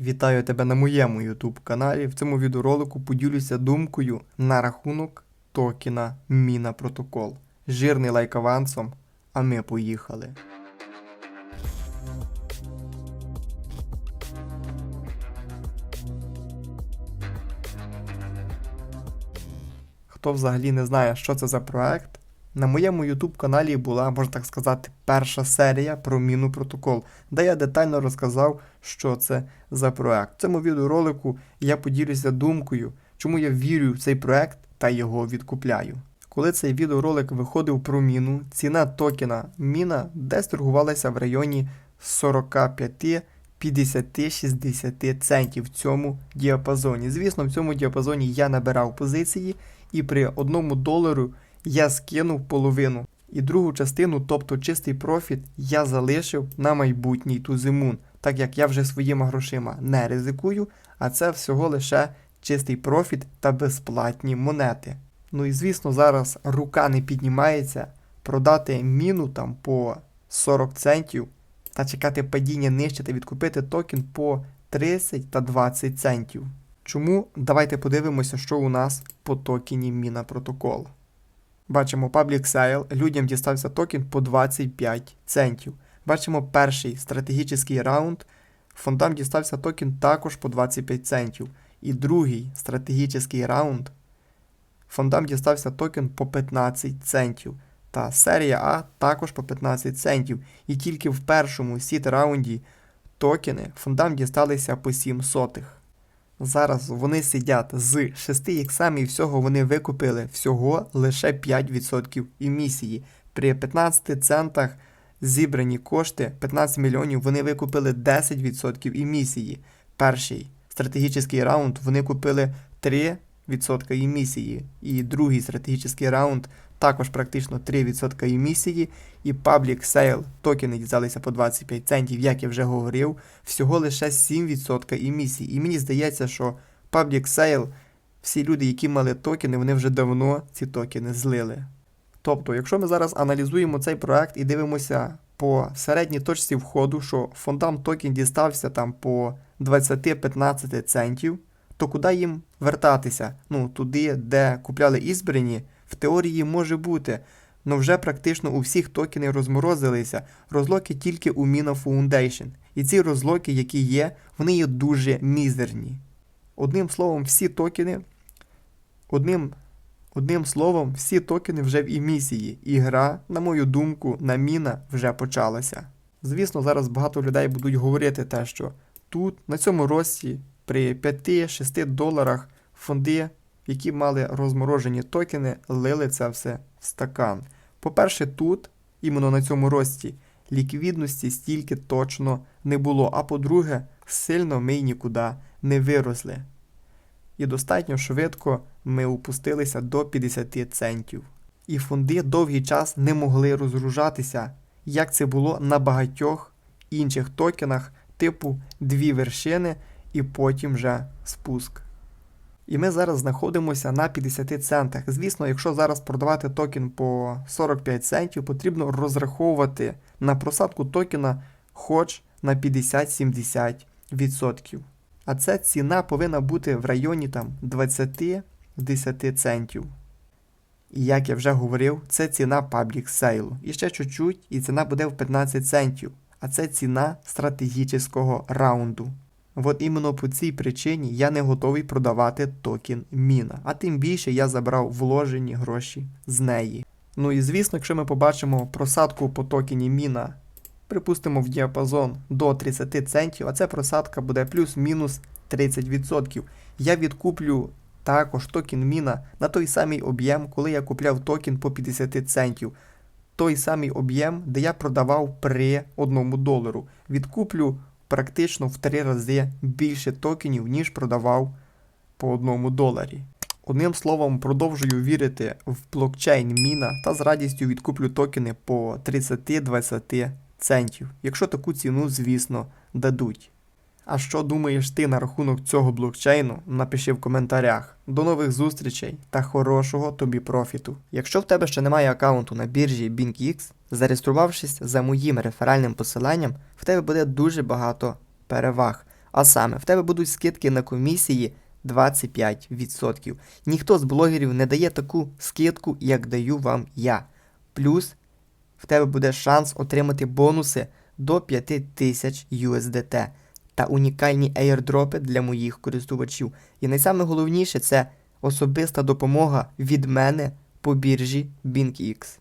Вітаю тебе на моєму YouTube каналі. В цьому відеоролику поділюся думкою на рахунок токена Міна Протокол. Жирний лайк авансом, а ми поїхали. Хто взагалі не знає, що це за проект, на моєму YouTube каналі була, можна так сказати, перша серія про міну протокол, де я детально розказав, що це за проект. В цьому відеоролику я поділюся думкою, чому я вірю в цей проект та його відкупляю. Коли цей відеоролик виходив про міну, ціна токена міна десь торгувалася в районі 45 50, 60 центів в цьому діапазоні. Звісно, в цьому діапазоні я набирав позиції, і при одному долару я скинув половину. І другу частину, тобто чистий профіт, я залишив на майбутній тузимун, так як я вже своїми грошима не ризикую, а це всього лише чистий профіт та безплатні монети. Ну і звісно, зараз рука не піднімається продати міну там по 40 центів та чекати падіння нижче та відкупити токен по 30 та 20 центів. Чому? Давайте подивимося, що у нас по токені Міна Протокол. Бачимо Public Sale, людям дістався токен по 25 центів. Бачимо перший стратегічний раунд, фондам дістався токен також по 25 центів. І другий стратегічний раунд, фондам дістався токен по 15 центів. Та серія А також по 15 центів. І тільки в першому сіт раунді токени фондам дісталися по 7 сотих. Зараз вони сидять з 6 іксами і всього вони викупили всього лише 5% емісії. При 15 центах зібрані кошти 15 мільйонів вони викупили 10% емісії. Перший стратегічний раунд вони купили 3% емісії. І другий стратегічний раунд також практично 3% емісії. І Public Sale токени дізалися по 25 центів, як я вже говорив, всього лише 7% емісії. І мені здається, що Public Sale, всі люди, які мали токени, вони вже давно ці токени злили. Тобто, якщо ми зараз аналізуємо цей проект і дивимося по середній точці входу, що фондам токен дістався там по 20-15 центів, то куди їм вертатися? Ну, туди, де купляли ізбрані, в теорії може бути. Но вже практично у всіх токени розморозилися, розлоки тільки у Mina Foundation. І ці розлоки, які є, вони є дуже мізерні. Одним словом, всі токени, одним, одним словом, всі токени вже в емісії. І гра, на мою думку, на міна вже почалася. Звісно, зараз багато людей будуть говорити те, що тут, на цьому рості, при 5-6 доларах фонди, які мали розморожені токени, лили це все в стакан. По-перше, тут, іменно на цьому рості, ліквідності стільки точно не було. А по-друге, сильно ми й нікуди не виросли. І достатньо швидко ми опустилися до 50 центів. І фонди довгий час не могли розгружатися, як це було на багатьох інших токенах, типу дві вершини і потім вже спуск. І ми зараз знаходимося на 50 центах. Звісно, якщо зараз продавати токен по 45 центів, потрібно розраховувати на просадку токена хоч на 50-70%. А ця ціна повинна бути в районі там 20-10 центів. І як я вже говорив, це ціна Public Sale. І ще чуть-чуть, і ціна буде в 15 центів. А це ціна стратегічного раунду. От іменно по цій причині я не готовий продавати токен Міна, а тим більше я забрав вложені гроші з неї. Ну і звісно, якщо ми побачимо просадку по токені Міна, припустимо в діапазон до 30 центів, а ця просадка буде плюс-мінус 30%. Я відкуплю також токен Міна на той самий об'єм, коли я купляв токен по 50 центів. Той самий об'єм, де я продавав при 1 долару. Відкуплю практично в три рази більше токенів, ніж продавав по одному доларі. Одним словом, продовжую вірити в блокчейн Міна та з радістю відкуплю токени по 30-20 центів, якщо таку ціну, звісно, дадуть. А що думаєш ти на рахунок цього блокчейну? Напиши в коментарях. До нових зустрічей та хорошого тобі профіту. Якщо в тебе ще немає аккаунту на біржі BinkX, зареєструвавшись за моїм реферальним посиланням, в тебе буде дуже багато переваг. А саме, в тебе будуть скидки на комісії 25%. Ніхто з блогерів не дає таку скидку, як даю вам я. Плюс в тебе буде шанс отримати бонуси до 5000 USDT та унікальні airdропи для моїх користувачів. І найсаме головніше це особиста допомога від мене по біржі BinkX.